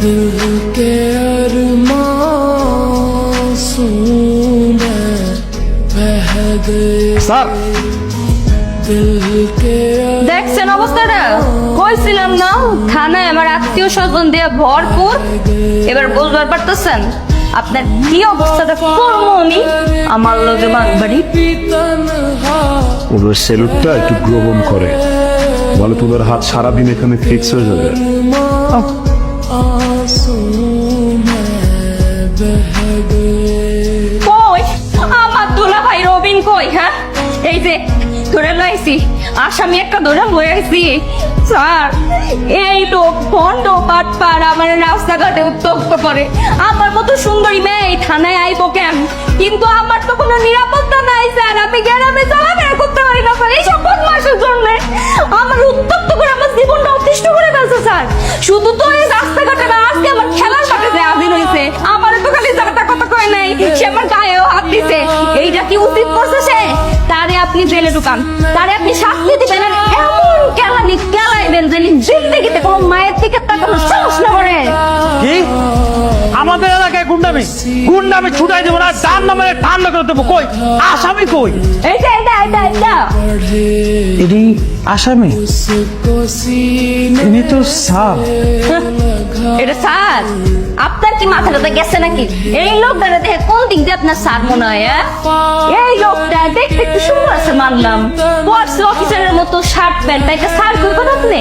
दिल के अरमासूम में बह गए স্যার दिल के দেখছেন অবস্থাটা কইছিলাম না থানায় আমার আত্মীয় স্বজন দিয়ে ভরপুর এবার বুঝবার পারতেছেন আপনার কি অবস্থাটা করবো আমি আমার লোকে বাড়ি तन्हा ওদের সেলুটটা একটু গ্রহণ করে বলে তোদের হাত সারাদিন এখানে ফিক্স হয়ে যাবে आंसू में बह गए কই আমার দুলা ভাই রবিন কই হ্যাঁ এই যে ধরে লাইছি আসামি একটা ধরে লয়ে আইছি স্যার এই লোক ভণ্ড পাটপার আমার রাস্তাঘাটে উত্তক্ত করে আমার মতো সুন্দরী মেয়ে এই থানায় আইবো কেন কিন্তু আমার তো কোনো নিরাপত্তা নাই স্যার আমি গ্রামে চলাফেরা করতে পারি না স্যার এইসব বদমাসের জন্য আমার উত্তপ্ত করে আমার জীবনটা অতিষ্ঠ করে ফেলছে স্যার শুধু তো উচিত করতেছে তারে আপনি জেলে ঢুকান। তারে আপনি শাস্তি দিবেন। আর এমন কেলানি কেলাইবেন যে জিন্দগিতে কোনো মায়ের দিকে তাকানো সাহস না করে। কি? আমাদের এলাকায় গুন্ডামি। গুন্ডামি ছুটাই দেবো না তার নামে ঠান্ডা করে দেবো। কই? আসামি কই? এইটা এইটা এইটা এইটা এটি আসামি? ইনি তো সাপ এটা সাপ আপনার কি মাথাটা তো গেছে নাকি? এই লোকটা দেখে কোন দিক দিয়ে আপনার স্যার মনে হয় হ্যাঁ? এই লোকটা দেখতে একটু সুন্দর আছে মানলাম। অফিসারের মতো শার্ট প্যান্ট এটা স্যার করবেন আপনি?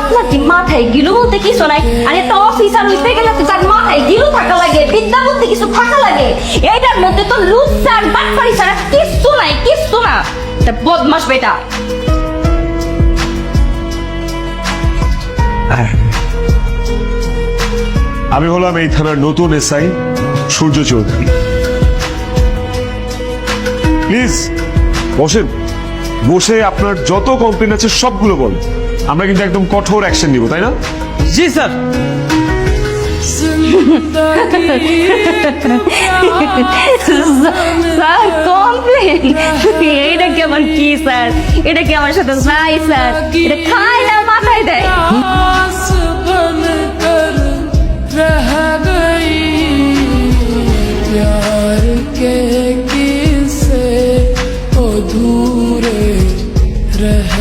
আপনার কি মাথায় গিলু বলতে কিছু নাই? আর একটা অফিসার হইতে গেলে তো তার মাথায় গিলু থাকা লাগে, বিদ্যা বলতে কিছু থাকা লাগে। এইটার মধ্যে তো লুজ স্যার বাটপারি ছাড়া কিচ্ছু নাই কিচ্ছু না। এটা বদমাস বেটা। আমি হলাম এই থানার নতুন এসআই সূর্য চৌধুরী। প্লিজ বসেন। বসে আপনার যত কমপ্লেন আছে সবগুলো বল। আমরা কিন্তু একদম কঠোর অ্যাকশন নিব তাই না? জি স্যার। স্যার কমপ্লেন এটা কেমন কি স্যার? এটা কি আমার সাথে স্যার? এটা খায় না মাথায় দেয়। अधूरे रह